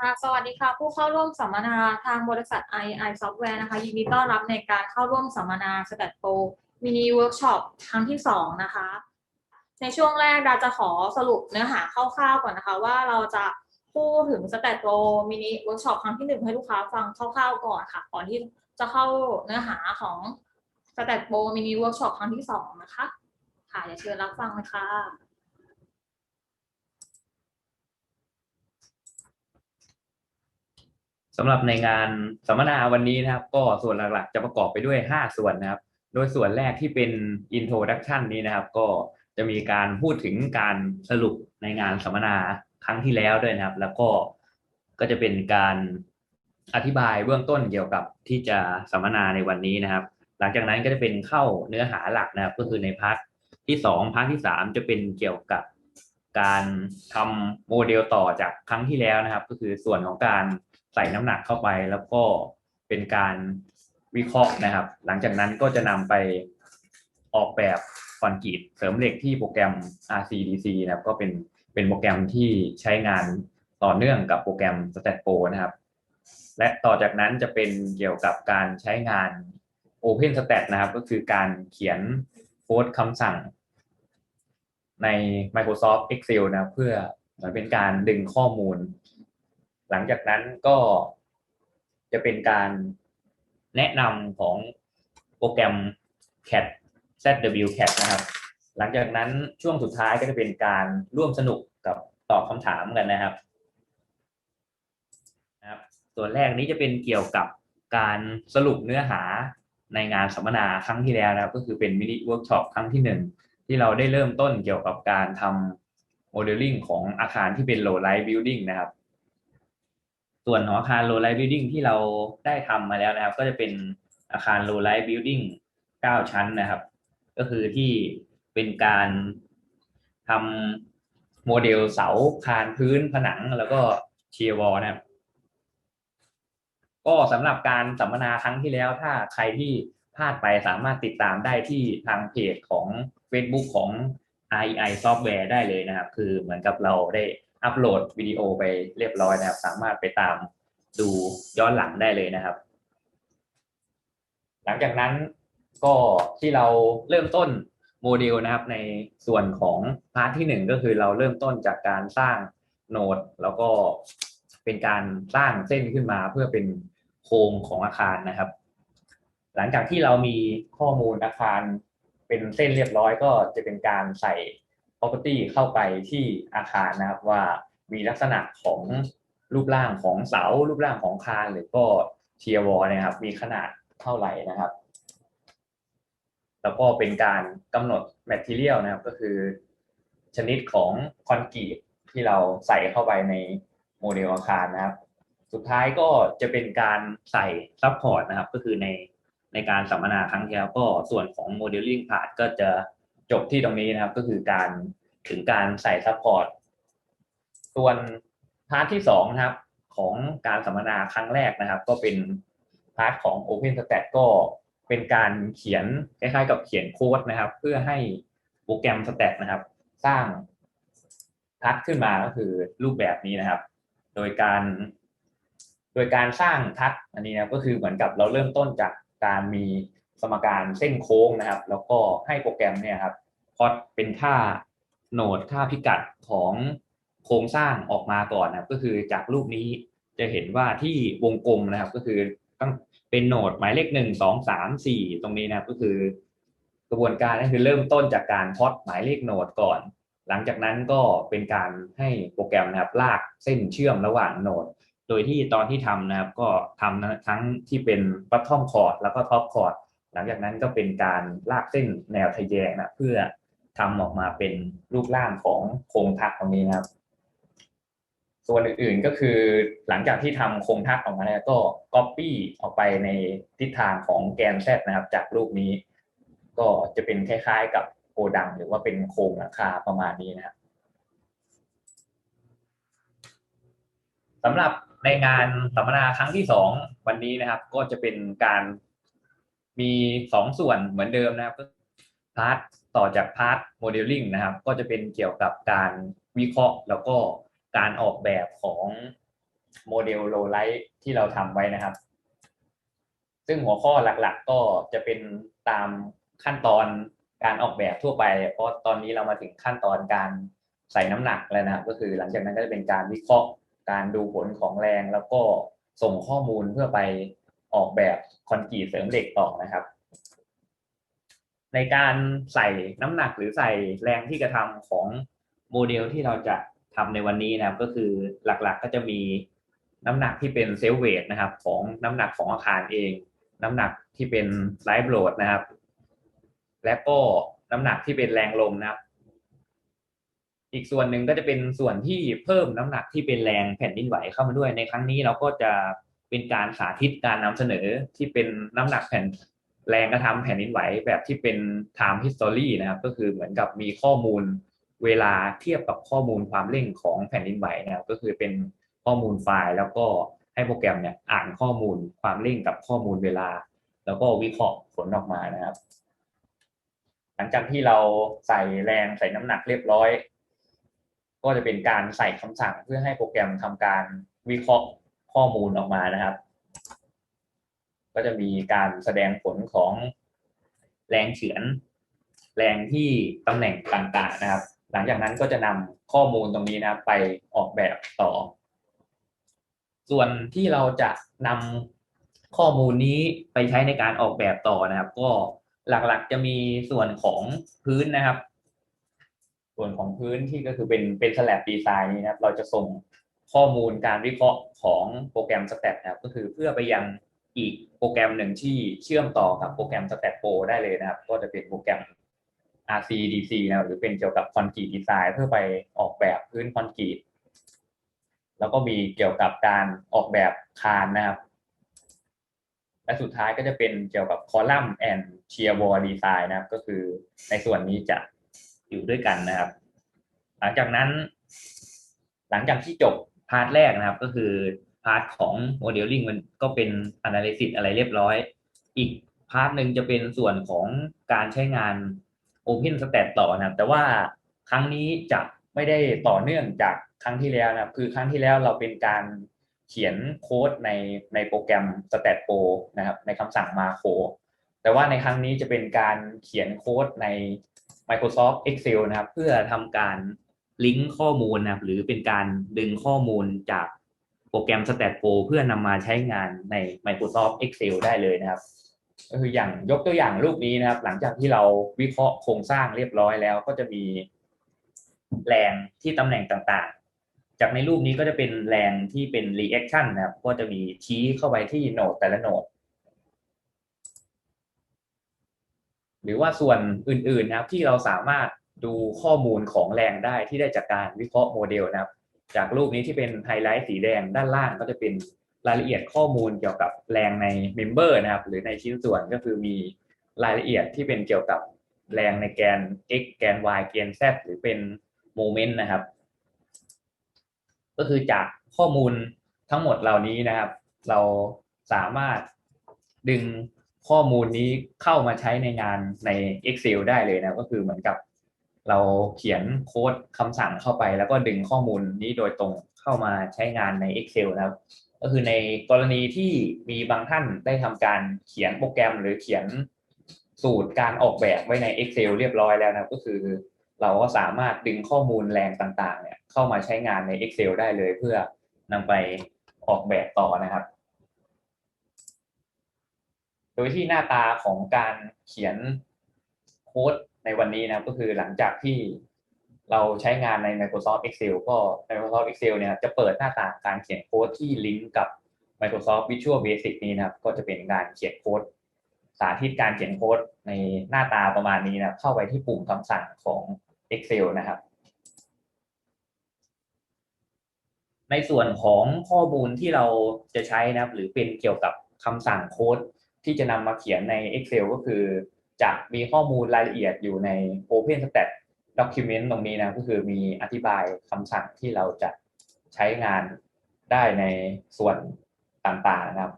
ค่ะสวัสดีค่ะ ผู้เข้าร่วมสัมมนาทางบริษัท II Software นะคะ ยินดีต้อนรับในการเข้าร่วมสัมมนา Stat Pro Mini Workshop ครั้งที่ 2 นะคะ ในช่วงแรกดาจะขอสรุปเนื้อหาคร่าวๆก่อนนะคะ ว่าเราจะพูดถึง Stat Pro Mini Workshop ครั้งที่ 1 ให้ลูกค้าฟังคร่าวๆก่อนค่ะ ก่อนที่จะเข้าเนื้อหาของ Stat Pro Mini Workshop ครั้งที่ 2 นะคะ ค่ะอย่าเชิญรับฟังเลยค่ะ สำหรับในงานสัมมนาวันนี้นะครับ ก็ส่วนหลักๆ จะประกอบไปด้วย 5 ส่วนนะครับ โดยส่วนแรกที่เป็น introduction นี้นะครับ ก็จะมีการพูดถึงการสรุปในงานสัมมนาครั้งที่แล้วด้วยนะครับ แล้วก็ก็จะเป็นการอธิบายเบื้องต้นเกี่ยวกับที่จะสัมมนาในวันนี้นะครับ หลังจากนั้นก็จะเป็นเข้าเนื้อหาหลักนะครับ ก็คือในพาร์ทที่สองพาร์ทที่สามจะเป็นเกี่ยวกับการทำโมเดลต่อจากครั้งที่แล้วนะครับ ก็คือส่วนของการ ใส่น้ำหนักเข้าไปแล้วก็เป็นการวิเคราะห์นะครับ หลังจากนั้นก็จะนำไปออกแบบคอนกรีตเสริมเหล็กที่โปรแกรม RCDC นะครับ ก็เป็นเป็นโปรแกรมที่ใช้งานต่อเนื่องกับโปรแกรม StatPro นะครับ และต่อจากนั้นจะเป็นเกี่ยวกับการใช้งาน OpenStat นะครับ ก็คือการเขียนโค้ดคำสั่งใน Microsoft Excel นะเพื่อเป็นการดึงข้อมูล หลังจากนั้นก็จะเป็นการแนะนำของโปรแกรม CAT ZWCAT นะครับ หลังจากนั้นช่วงสุดท้ายก็จะเป็นการร่วมสนุกกับตอบคำถามกันนะครับนะครับ ส่วนแรกนี้จะเป็นเกี่ยวกับการสรุปเนื้อหาในงานสัมมนาครั้งที่แล้วนะครับ ก็คือเป็นมินิเวิร์กช็อปครั้งที่หนึ่งที่เราได้เริ่มต้นเกี่ยวกับการทำโมเดลลิ่งของอาคารที่เป็น low rise building นะครับ ส่วนของอาคาร low rise building ที่เราได้ทำมาแล้วนะครับ ก็จะเป็นอาคาร low rise building 9ชั้นนะครับ ก็คือที่เป็นการทำโมเดลเสาคานพื้นผนังแล้วก็เชียร์วอลนะครับก็สำหรับการสัมมนาครั้งที่แล้ว ถ้าใครที่พลาดไปสามารถติดตามได้ที่ทางเพจของ Facebook ของ REI Software ได้เลยนะครับ คือเหมือนกับเราได้ อัปโหลดวิดีโอไปเรียบร้อยนะครับ สามารถไปตามดูย้อนหลังได้เลยนะครับ หลังจากนั้นก็ที่เราเริ่มต้นโมเดลนะครับ ในส่วนของพาร์ทที่หนึ่งก็คือเราเริ่มต้นจากการสร้างโนดแล้วก็เป็นการสร้างเส้นขึ้นมาเพื่อเป็นโครงของอาคารนะครับ หลังจากที่เรามีข้อมูลอาคารเป็นเส้นเรียบร้อยก็จะเป็นการใส่ property เข้าไปที่อาคารนะครับว่ามีลักษณะของรูปร่างของเสา รูปร่างของคานหรือก็เชียร์วอลนะครับ มีขนาดเท่าไหร่นะครับ แล้วก็เป็นการกำหนด material นะครับ ก็คือ ชนิดของคอนกรีตที่เราใส่เข้าไปในโมเดลอาคารนะครับ สุดท้ายก็จะเป็นการใส่ซัพพอร์ตนะครับ ก็คือในในการสัมมนาครั้งที่แล้วก็ส่วนของ modeling part ก็จะ จบที่ตรงนี้นะครับ ก็คือการถึงการใส่ซัพพอร์ตส่วนพาร์ทที่สองนะครับ ของการสัมมนาครั้งแรกนะครับ ก็เป็นพาร์ทของ OpenStat ก็เป็นการเขียนคล้ายๆ กับเขียนโค้ดนะครับ เพื่อให้โปรแกรม Stat นะครับ สร้างทัดขึ้นมาก็คือรูปแบบนี้นะครับ โดยการ โดยการสร้างทัดอันนี้นะก็คือเหมือนกับเราเริ่มต้นจากการมี สมการเส้นโค้งนะครับ แล้วก็ให้โปรแกรมเนี่ยครับพอดเป็นค่าโหนดค่าพิกัดของโครงสร้างออกมาก่อนนะครับ ก็คือจากรูปนี้จะเห็นว่าที่วงกลมนะครับ ก็คือต้องเป็นโหนดหมายเลขหนึ่งสองสามสี่ตรงนี้นะครับ ก็คือกระบวนการก็คือเริ่มต้นจากการพอดหมายเลขโหนดก่อน หลังจากนั้นก็เป็นการให้โปรแกรมนะครับ ลากเส้นเชื่อมระหว่างโหนด โดยที่ตอนที่ทำนะครับ ก็ทำทั้งที่เป็นบัตทอมคอร์ดแล้วก็ท็อปคอร์ด หลังจากนั้นก็เป็นการลากเส้นแนวทะแยงนะเพื่อทำออกมาเป็นรูปร่างของโครงทักตรงนี้นะครับ ส่วนอื่นๆก็คือหลังจากที่ทำโครงทักออกมาแล้วก็ Copy ออกไปในทิศทางของแกน Z นะครับ จากรูปนี้ ก็จะเป็นคล้ายๆ กับโกดัง หรือว่าเป็นโครงหลังคาประมาณนี้นะครับสำหรับในงานสัมมนาครั้งที่สองวันนี้นะครับ ก็จะเป็นการ มีสองส่วนเหมือนเดิมนะครับพาร์ทต่อจากพาร์ทโมเดลลิ่งนะครับ ก็จะเป็นเกี่ยวกับการวิเคราะห์ แล้วก็การออกแบบของโมเดลโลไลท์ที่เราทำไว้นะครับ ซึ่งหัวข้อหลักๆ ก็จะเป็นตามขั้นตอนการออกแบบทั่วไป เพราะตอนนี้เรามาถึงขั้นตอนการใส่น้ำหนักแล้วนะครับ ก็คือหลังจากนั้นก็จะเป็นการวิเคราะห์ การดูผลของแรงแล้วก็ส่งข้อมูลเพื่อไป ออกแบบคอนกรีตเสริมเหล็กต่อนะครับ ในการใส่น้ำหนักหรือใส่แรงที่กระทำของโมเดลที่เราจะทำในวันนี้นะครับ ก็คือหลักๆก็จะมีน้ำหนักที่เป็นเซลเวทนะครับ ของน้ำหนักของอาคารเอง น้ำหนักที่เป็นไลฟ์โหลดนะครับ และก็น้ำหนักที่เป็นแรงลมนะครับ อีกส่วนหนึ่งก็จะเป็นส่วนที่เพิ่มน้ำหนักที่เป็นแรงแผ่นดินไหวเข้ามาด้วยในครั้งนี้เราก็จะ เป็นการสาธิตการนำเสนอที่เป็นน้ำหนักแผ่นแรงกระทำแผ่นดินไหวแบบที่เป็น time history นะครับ ก็คือเหมือนกับมีข้อมูลเวลาเทียบกับข้อมูลความเร่งของแผ่นดินไหวนะครับ ก็คือเป็นข้อมูลไฟล์แล้วก็ให้โปรแกรมเนี่ยอ่านข้อมูลความเร่งกับข้อมูลเวลา แล้วก็วิเคราะห์ผลออกมานะครับ หลังจากที่เราใส่แรงใส่น้ำหนักเรียบร้อย ก็จะเป็นการใส่คำสั่งเพื่อให้โปรแกรมทำการวิเคราะห์ ข้อมูลออกมานะครับ ก็จะมีการแสดงผลของแรงเฉือน แรงที่ตำแหน่งต่างๆนะครับ หลังจากนั้นก็จะนำข้อมูลตรงนี้นะไปออกแบบต่อ ส่วนที่เราจะนำข้อมูลนี้ไปใช้ในการออกแบบต่อนะครับ ก็หลักๆจะมีส่วนของพื้นนะครับ ส่วนของพื้นที่ก็คือเป็นเป็นสแลบดีไซน์นี้นะครับ เราจะส่ง ข้อมูลการวิเคราะห์ของโปรแกรม Stat นะครับก็คือเพื่อไปยังอีกโปรแกรมหนึ่งที่เชื่อมต่อกับโปรแกรม Stat Pro ได้เลยนะครับ ก็จะเป็นโปรแกรม RCDC นะครับหรือเป็นเกี่ยวกับคอนกรีตดีไซน์เพื่อไปออกแบบพื้นคอนกรีตแล้วก็มีเกี่ยวกับการออกแบบคานนะครับ และสุดท้ายก็จะเป็นเกี่ยวกับคอลัมน์แอนด์เชียร์วอลดีไซน์นะครับ ก็คือในส่วนนี้จะอยู่ด้วยกันนะครับ หลังจากนั้น หลังจากที่จบ พาร์ทแรกนะครับ ก็คือพาร์ทของโมเดลลิ่งมันก็เป็น Analysis อะไรเรียบร้อย อีกพาร์ทหนึ่งจะเป็นส่วนของการใช้งาน Open Stat ต่อนะครับ แต่ว่าครั้งนี้จะไม่ได้ต่อเนื่องจากครั้งที่แล้วนะครับ คือครั้งที่แล้วเราเป็นการเขียนโค้ดในในโปรแกรม Stat Pro นะครับ ในคำสั่งมาโคแต่ว่าในครั้งนี้จะเป็นการเขียนโค้ดใน Microsoft Excel นะครับ เพื่อทำการ ลิงก์ข้อมูลนะครับหรือเป็นการดึงข้อมูลจากโปรแกรม Stat Pro เพื่อนำมาใช้งานใน Microsoft Excel ได้เลยนะครับก็คืออย่างยกตัวอย่างรูปนี้นะครับ หลังจากที่เราวิเคราะห์โครงสร้างเรียบร้อยแล้วก็จะมีแรงที่ตำแหน่งต่างๆ จากในรูปนี้ก็จะเป็นแรงที่เป็น reaction นะครับ ก็จะมีชี้เข้าไปที่โหนดแต่ละโหนดหรือว่าส่วนอื่นๆนะครับที่เราสามารถ ดูข้อมูลของแรงได้ที่ได้จากการวิเคราะห์โมเดลนะครับ จากรูปนี้ที่เป็นไฮไลท์สีแดงด้านล่างก็จะเป็นรายละเอียดข้อมูลเกี่ยวกับแรงในเมมเบอร์นะครับ หรือในชิ้นส่วนก็คือมีรายละเอียดที่เป็นเกี่ยวกับแรงในแกน x แกน y แกน z หรือเป็นโมเมนต์นะครับ ก็คือจากข้อมูลทั้งหมดเหล่านี้นะครับ เราสามารถดึงข้อมูลนี้เข้ามาใช้ในงานใน Excel ได้เลยนะก็คือเหมือนกับ เราเขียนโค้ดคำสั่งเข้าไป แล้วก็ดึงข้อมูลนี้โดยตรงเข้ามาใช้งานใน Excel นะครับก็คือในกรณีที่มีบางท่านได้ทำการเขียนโปรแกรมหรือเขียนสูตรการออกแบบไว้ใน Excel เรียบร้อยแล้วนะก็คือ เราก็สามารถดึงข้อมูลแรงต่างๆ เนี่ยเข้ามาใช้งานใน Excel ได้เลยเพื่อนำไปออกแบบต่อนะครับ โดยที่หน้าตาของการเขียนโค้ด ในวันนี้นะครับก็คือหลังจากที่เราใช้งานใน Microsoft Excel ก็ Microsoft Excel เนี่ยจะเปิดหน้าต่างการเขียนโค้ดที่ลิงก์กับ Microsoft Visual Basic นี้นะครับ ก็จะเป็นการเขียนโค้ด สาธิตการเขียนโค้ดในหน้าตาประมาณนี้นะเข้าไปที่ปุ่มคำสั่งของ Excel นะครับ ในส่วนของข้อมูลที่เราจะใช้นะครับ หรือเป็นเกี่ยวกับคำสั่งโค้ดที่จะนำมาเขียนใน Excel ก็คือ จะมีข้อมูลรายละเอียดอยู่ใน Open Stat Document ตรงนี้นะก็คือมีอธิบายคำสั่งที่เราจะใช้งานได้ในส่วนต่างๆนะครับ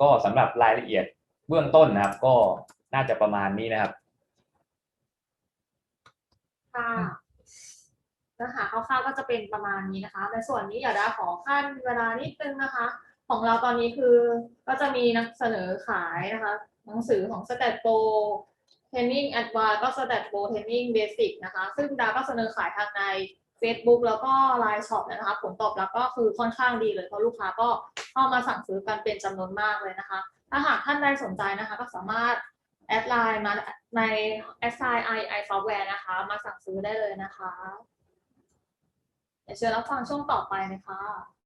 ก็สำหรับรายละเอียดเบื้องต้นนะครับ ก็น่าจะประมาณนี้นะครับค่ะเนื้อหาคร่าวๆก็จะเป็นประมาณนี้นะคะ ในส่วนนี้อยากได้ขอขั้นเวลานิดนึงนะคะ ของเราตอนนี้คือก็จะมีนักเสนอขายนะคะหนังสือของ Stat Pro Training Advanced ก็ Stat Pro Training Basic นะคะ ซึ่งดาก็เสนอขายทางใน Facebook แล้วก็ Line Shop นะคะ ผลตอบรับก็คือค่อนข้างดีเลย เพราะลูกค้าก็เข้ามาสั่งซื้อกันเป็นจำนวนมากเลยนะคะ ถ้าหากท่านใดสนใจนะคะ ก็สามารถแอดไลน์มาในแอดไซน์ i i software นะคะ มาสั่งซื้อได้เลยนะคะเดี๋ยวเชิญรับฟังช่วงต่อไปนะคะ